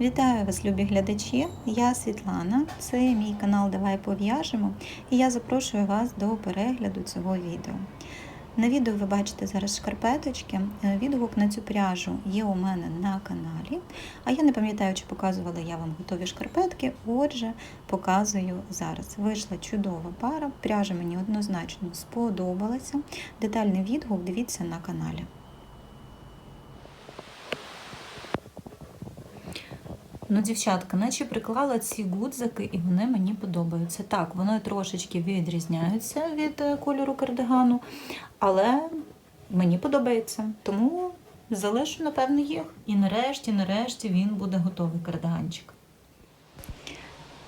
Вітаю вас, любі глядачі! Я Світлана, це мій канал Давай пов'яжемо і я запрошую вас до перегляду цього відео. На відео ви бачите зараз шкарпеточки. Е, Відгук на цю пряжу є у мене на каналі, а я не пам'ятаю, чи показувала я вам готові шкарпетки. Отже, показую зараз. Вийшла чудова пара, пряжа мені однозначно сподобалася. Детальний відгук дивіться на каналі. Ну, дівчатка, наче приклала ці гудзики, і вони мені подобаються. Так, вони трошечки відрізняються від е, кольору кардигану, але мені подобається. Тому залишу, напевно, їх. І нарешті, нарешті він буде готовий кардиганчик.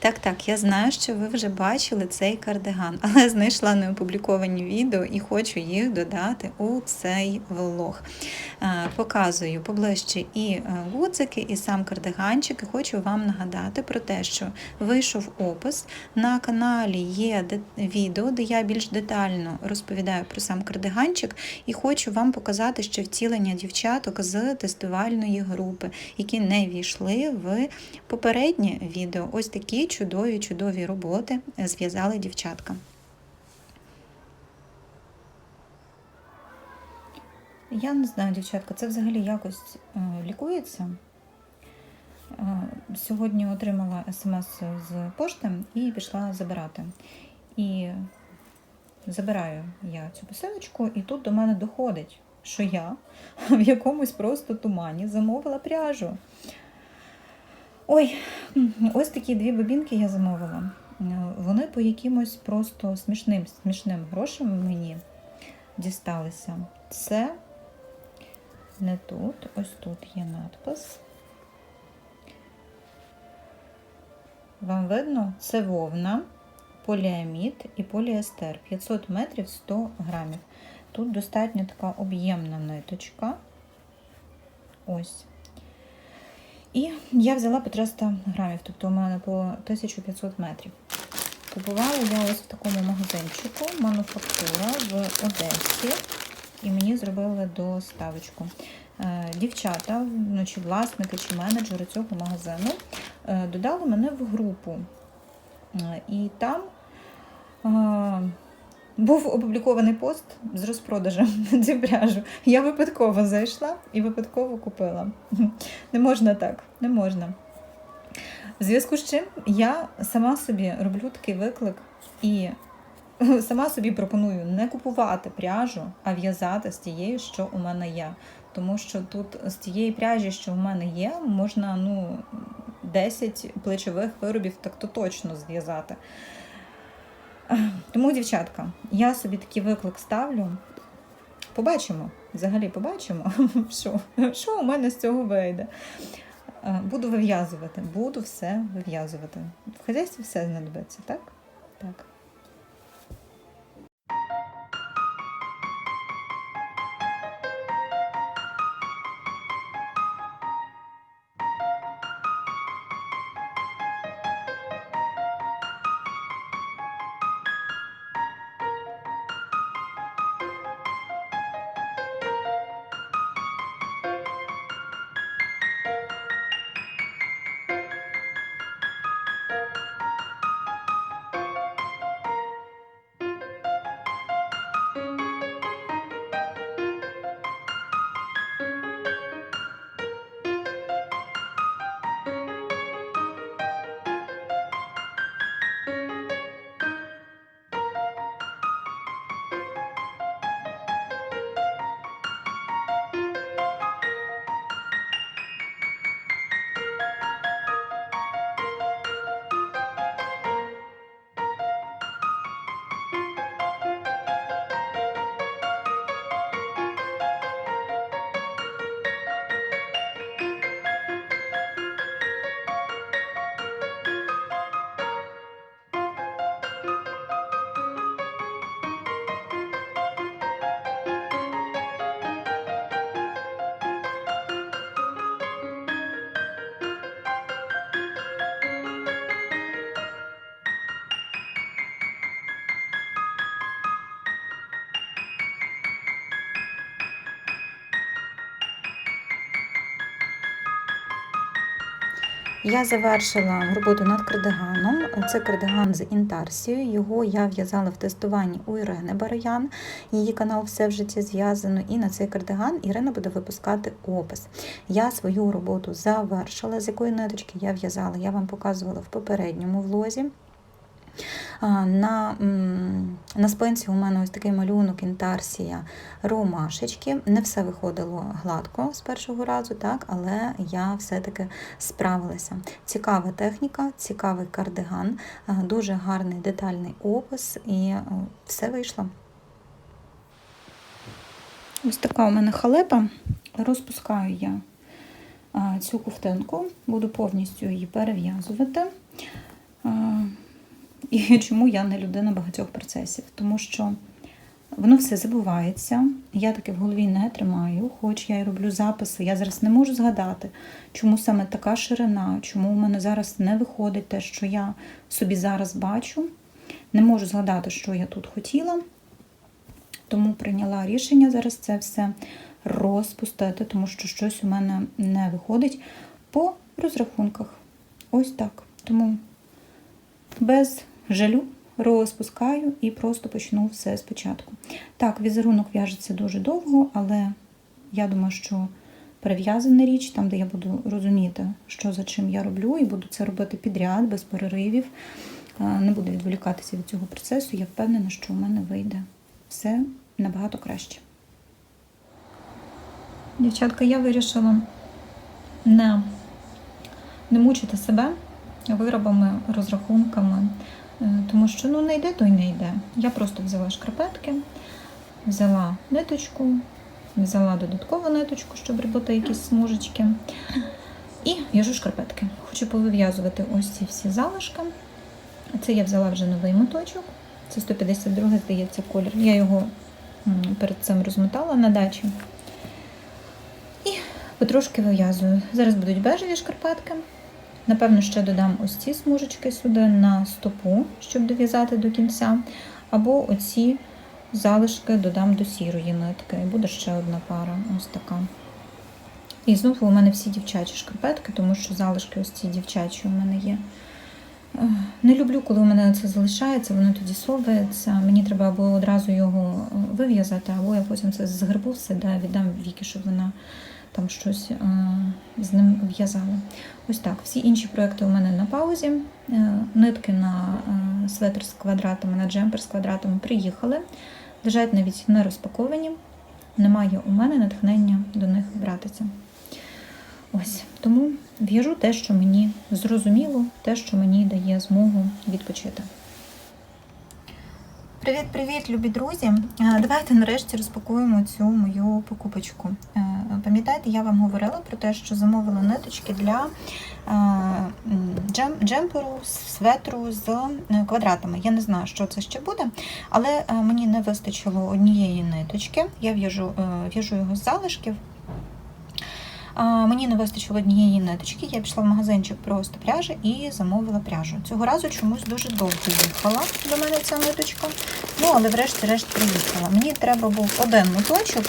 Так, так, я знаю, що ви вже бачили цей кардиган, але знайшла неопубліковані відео і хочу їх додати у цей влог. Е, Показую поближче і е, гудзики, і сам кардиганчик. І хочу вам нагадати про те, що вийшов опис. На каналі є відео, де я більш детально розповідаю про сам кардиганчик, і хочу вам показати ще втілення дівчаток з тестувальної групи, які не війшли в попереднє відео. Ось такі чудові, чудові роботи зв'язали дівчатка. Я не знаю, дівчатка, це взагалі якось е, лікується. Е, Сьогодні отримала смс з пошти і пішла забирати. І забираю я цю посилочку, і тут до мене доходить, що я в якомусь просто тумані замовила пряжу. Ой, ось такі дві бобінки я замовила. Е, Вони по якимось просто смішним, смішним грошам мені дісталися. Це не тут, ось тут є надпис. Вам видно? Це вовна, поліамід і поліестер. 500 метрів 100 грамів. Тут достатньо така об'ємна ниточка. Ось. І я взяла по 300 грамів, тобто у мене по 1500 метрів. Купувала я ось в такому магазинчику мануфактура в Одесі, і мені зробили доставочку. Е, Дівчата, ну, чи власники, чи менеджери цього магазину е, додали мене в групу. Е, І там був опублікований пост з розпродажем цю пряжу. Я випадково зайшла і випадково купила. Не можна так, не можна. В зв'язку з чим я сама собі роблю такий виклик і сама собі пропоную не купувати пряжу, а в'язати з тією, що у мене є. Тому що тут з тієї пряжі, що в мене є, можна ну, 10 плечових виробів так то точно зв'язати. Тому, дівчатка, я собі такий виклик ставлю. Побачимо, взагалі побачимо, що, що у мене з цього вийде. Е, Буду вив'язувати, буду все вив'язувати. В хазяйстві все знадобиться, так? Так. Я завершила роботу над кардиганом. Це кардиган з інтарсією. Його я в'язала в тестуванні у Ірини Бароян. Її канал все в житті зв'язано. І на цей кардиган Ірина буде випускати опис. Я свою роботу завершила, з якої ниточки я в'язала. Я вам показувала в попередньому влозі. На, на спинці у мене ось такий малюнок інтарсія ромашечки. Не все виходило гладко з першого разу, так, але я все-таки справилася. Цікава техніка, цікавий кардиган, дуже гарний детальний опис, і е, все вийшло. Ось така у мене халепа. Розпускаю я цю ковтинку, буду повністю її перев'язувати. І чому я не людина багатьох процесів? Тому що воно все забувається. Я таке в голові не тримаю, хоч я й роблю записи. Я зараз не можу згадати, чому саме така ширина, чому у мене зараз не виходить те, що я собі зараз бачу. Не можу згадати, що я тут хотіла. Тому прийняла рішення зараз це все розпустити, тому що щось у мене не виходить по розрахунках. Ось так. Тому без жалю розпускаю і просто почну все спочатку. Так, візерунок в'яжеться дуже довго, але я думаю, що перев'язана річ, там, де я буду розуміти, що за чим я роблю, і буду це робити підряд, без переривів. Не буду відволікатися від цього процесу. Я впевнена, що у мене вийде все набагато краще. Дівчатка, я вирішила не, не мучити себе виробами, розрахунками, тому що ну не йде, то й не йде. Я просто взяла шкарпетки, взяла ниточку, взяла додаткову ниточку, щоб робити якісь смужечки. І в'яжу шкарпетки. Хочу повив'язувати ось ці всі залишки. Це я взяла вже новий моточок. Це 152, здається, колір. Я його перед цим розмотала на дачі. І потрошки вив'язую. Зараз будуть бежеві шкарпетки. Напевно, ще додам ось ці смужечки сюди на стопу, щоб дов'язати до кінця. Або оці залишки додам до сірої нитки. І буде ще одна пара, ось така. І знову у мене всі дівчачі шкарпетки, тому що залишки ось ці дівчачі у мене є. Не люблю, коли у мене це залишається, воно тоді совається. Мені треба або одразу його вив'язати, або я потім це згребу все, да, віддам Віки, щоб вона там щось з ним в'язала. Ось так. Всі інші проекти у мене на паузі. Нитки на светр з квадратами, на джемпер з квадратами приїхали. Лежать навіть не розпаковані. Немає у мене натхнення до них братися. Ось, тому в'яжу те, що мені зрозуміло, те, що мені дає змогу відпочити. Привіт-привіт, любі друзі! Давайте нарешті розпакуємо цю мою покупочку. Пам'ятаєте, я вам говорила про те, що замовила ниточки для джем, джемперу, светру з квадратами. Я не знаю, що це ще буде, але мені не вистачило однієї ниточки. Я в'яжу його з залишків. Мені не вистачило однієї ниточки, я пішла в магазинчик просто пряжі і замовила пряжу. Цього разу чомусь дуже довго їхала до мене ця ниточка. Ну, але врешті-решт приїхала. Мені треба був один моточок.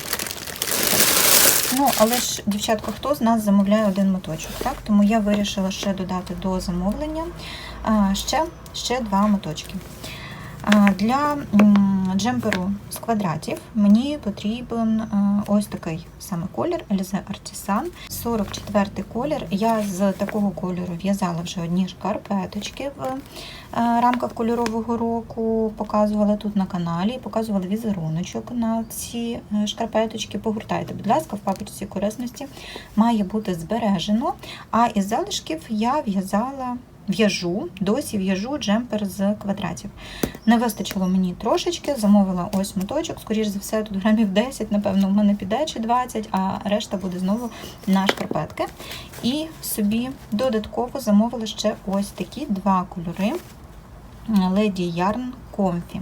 Ну, але ж, дівчатка, хто з нас замовляє один моточок, так? Тому я вирішила ще додати до замовлення ще, ще два моточки. Для джемперу з квадратів мені потрібен ось такий саме колір Alize Artisan. 44 колір. Я з такого кольору в'язала вже одні шкарпеточки в рамках кольорового року, показувала тут на каналі, показувала візеруночок на ці е, шкарпеточки. Погортайте, будь ласка, в папочці корисності має бути збережено. А із залишків я в'язала в'яжу, досі в'яжу джемпер з квадратів. Не вистачило мені трошечки, замовила ось моточок, скоріш за все, тут грамів 10, напевно, в мене піде чи 20, а решта буде знову на шкарпетки. І собі додатково замовила ще ось такі два кольори. Lady Yarn Comfy.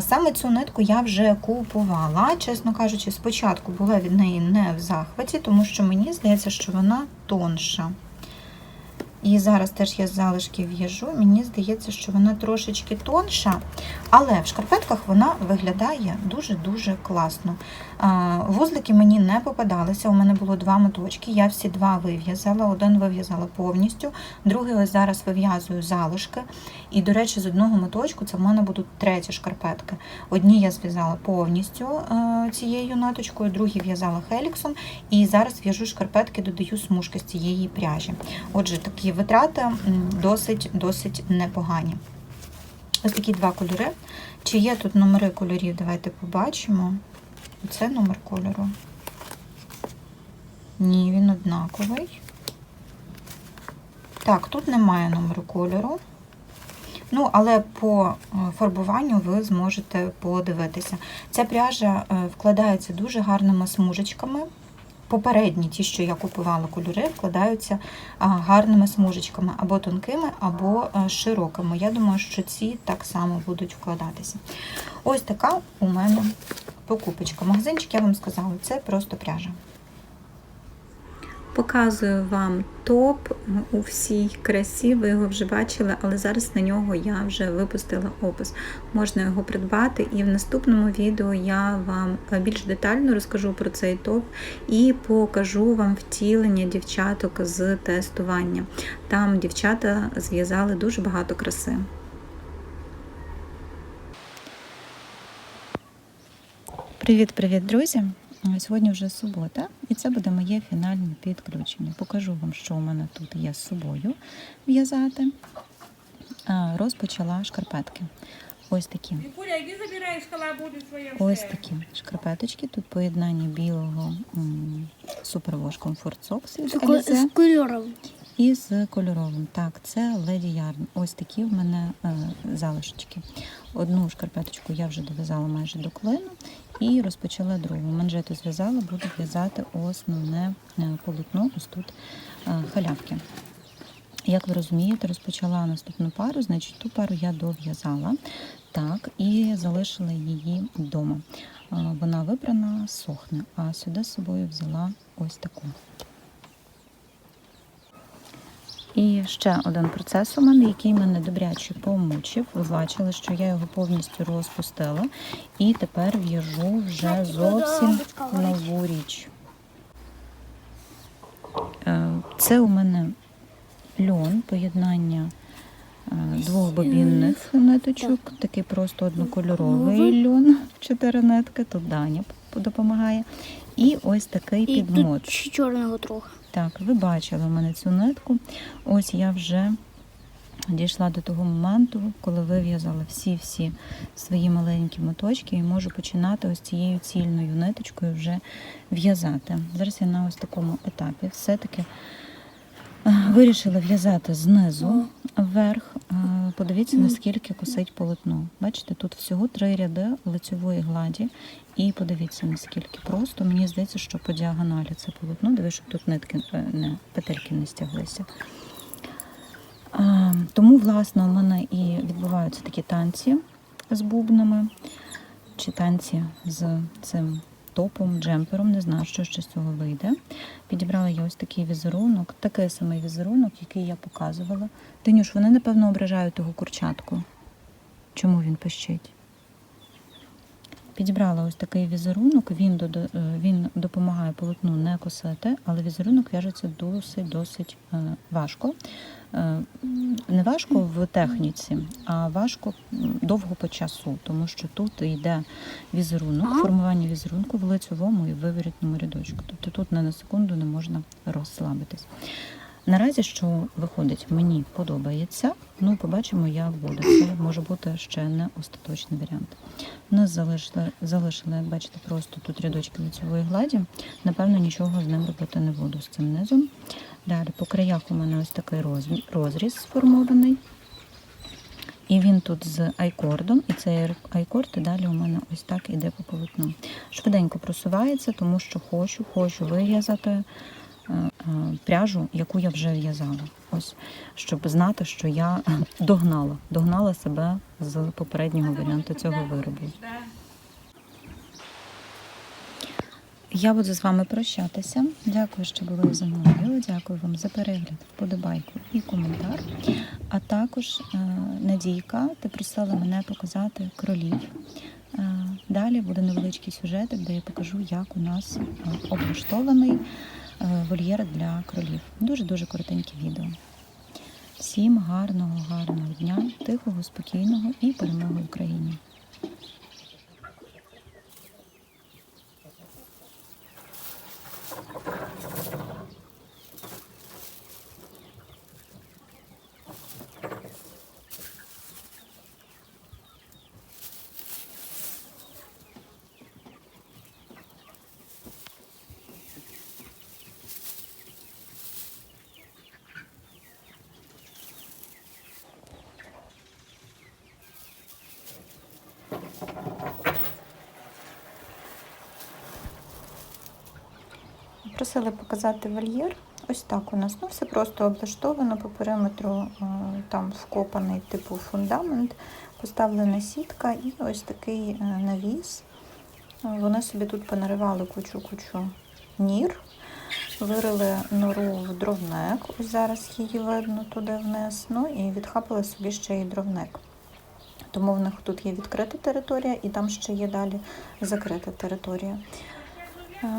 Саме цю нитку я вже купувала. Чесно кажучи, спочатку була від неї не в захваті, тому що мені здається, що вона тонша І зараз теж я з залишки в'яжу. Мені здається, що вона трошечки тонша, але в шкарпетках вона виглядає дуже-дуже класно. Вузлики мені не попадалися. У мене було два моточки. Я всі два вив'язала. Один вив'язала повністю, другий ось зараз вив'язую залишки. І, до речі, з одного моточку це в мене будуть треті шкарпетки. Одні я зв'язала повністю е, цією ниточкою, другі в'язала хеліксом. І зараз в'яжу шкарпетки, додаю смужки з цієї пряжі. Отже, такі витрати досить, досить непогані. Ось такі два кольори. Чи є тут номери кольорів? Давайте побачимо. Це номер кольору. Ні, він однаковий. Так, тут немає номеру кольору. Ну, але по е, фарбуванню ви зможете подивитися. Ця пряжа е, вкладається дуже гарними смужечками. Попередні, ті, що я купувала кольори, вкладаються гарними смужечками або тонкими, або е, широкими. Я думаю, що ці так само будуть вкладатися. Ось така у мене покупочка. Магазинчик, я вам сказала, це просто пряжа. Показую вам топ у всій красі. Ви його вже бачили, але зараз на нього я вже випустила опис. Можна його придбати, і в наступному відео я вам більш детально розкажу про цей топ і покажу вам втілення дівчаток з тестування. Там дівчата зв'язали дуже багато краси. Привіт-привіт, друзі! Сьогодні вже субота, і це буде моє фінальне підключення. Покажу вам, що у мене тут є з собою в'язати. Розпочала шкарпетки. Ось такі. Ось такі шкарпеточки. Тут поєднання білого супервош Comfort Socks від Такой Alize с і з кольоровим. Так, це Леді Ярн. Ось такі в мене е, залишечки. Одну шкарпеточку я вже дов'язала майже до клину і розпочала другу. Манжету зв'язала, буду в'язати основне е, полотно, ось тут е, халявки. Як ви розумієте, розпочала наступну пару, значить ту пару я дов'язала так, і залишила її вдома. Е, Вона випрана, сохне, а сюди з собою взяла ось таку. І ще один процес у мене, який мене добряче помучив. Ви бачили, що я його повністю розпустила. І тепер в'яжу вже зовсім нову річ. Е, Це у мене льон, поєднання е, двох бобінних ниточок, такий просто однокольоровий льон в чотири нитки, тут Даня допомагає. І ось такий І підмот. тут чорного трохи. Так, ви бачили в мене цю нитку. Ось я вже дійшла до того моменту, коли вив'язала всі-всі свої маленькі моточки і можу починати ось цією цільною ниточкою вже в'язати. Зараз я на ось такому етапі все-таки е, вирішила в'язати знизу вверх. Е, Подивіться, наскільки косить полотно. Бачите, тут всього три ряди лицьової гладі. І подивіться, наскільки просто. Мені здається, що по діагоналі це полотно. Дивись, щоб тут нитки е, не петельки не стяглися. А, тому, власне, у мене і відбуваються такі танці з бубнами, чи танці з цим топом, джемпером. Не знаю, що ще з цього вийде. Підібрала я ось такий візерунок, такий самий візерунок, який я показувала. Танюш, вони, напевно, ображають того курчатку. Чому він пищить? Підібрала ось такий візерунок, він, е, він допомагає полотну не косити, але візерунок в'яжеться досить досить е, важко. Е, Не важко в техніці, а важко довго по часу, тому що тут йде візерунок, формування візерунку в лицьовому і виворітному рядочку. Тобто тут не на секунду не можна розслабитись. Наразі, що виходить, мені подобається. Ну, побачимо, як буде. Це може бути ще не остаточний варіант. У нас залишили, залишили, бачите, просто тут рядочки лицевої гладі. Напевно, нічого з ним робити не буду з цим низом. Далі по краях у мене ось такий розріз сформований. І він тут з айкордом, і цей айкорд і далі у мене ось так іде по полотну. Швиденько просувається, тому що хочу, хочу вив'язати пряжу, яку я вже в'язала. Ось, щоб знати, що я догнала, догнала себе з попереднього варіанту цього виробу. Я буду з вами прощатися. Дякую, що були зі мною. Дякую вам за перегляд, вподобайку і коментар. А також е, Надійка, ти просила мене показати кролів. Е, Далі буде невеличкий сюжетик, де я покажу, як у нас е, облаштований е, вольєр для кролів. Дуже-дуже коротеньке відео. Всім гарного, гарного дня, тихого, спокійного і перемоги Україні! Просили показати вольєр. Ось так у нас. Ну, все просто облаштовано по периметру, е, там вкопаний типу фундамент, поставлена сітка і ось такий е, навіс. Е, Вони собі тут понаривали кучу-кучу нір, вирили нору в дровник, ось зараз її видно туди вниз, ну і відхапали собі ще й дровник. Тому в них тут є відкрита територія і там ще є далі закрита територія.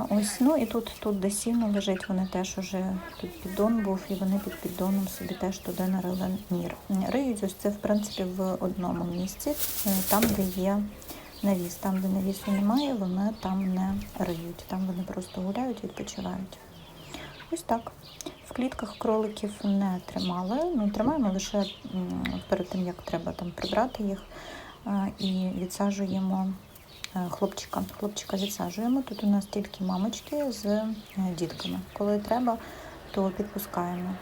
Ось, ну і тут, тут де сіно лежить, вони теж уже тут піддон був, і вони під піддоном собі теж туди нарили нір. Риють ось це, в принципі, в одному місці, е, там, де є навіс. Там, де навісу немає, вони там не риють. Там вони просто гуляють, відпочивають. Ось так. В клітках кроликів не тримали. Ну, тримаємо лише перед тим, як треба там прибрати їх е, і відсаджуємо хлопчика. Хлопчика засаджуємо. Тут у нас тільки мамочки з е, дітками. Коли треба, то підпускаємо.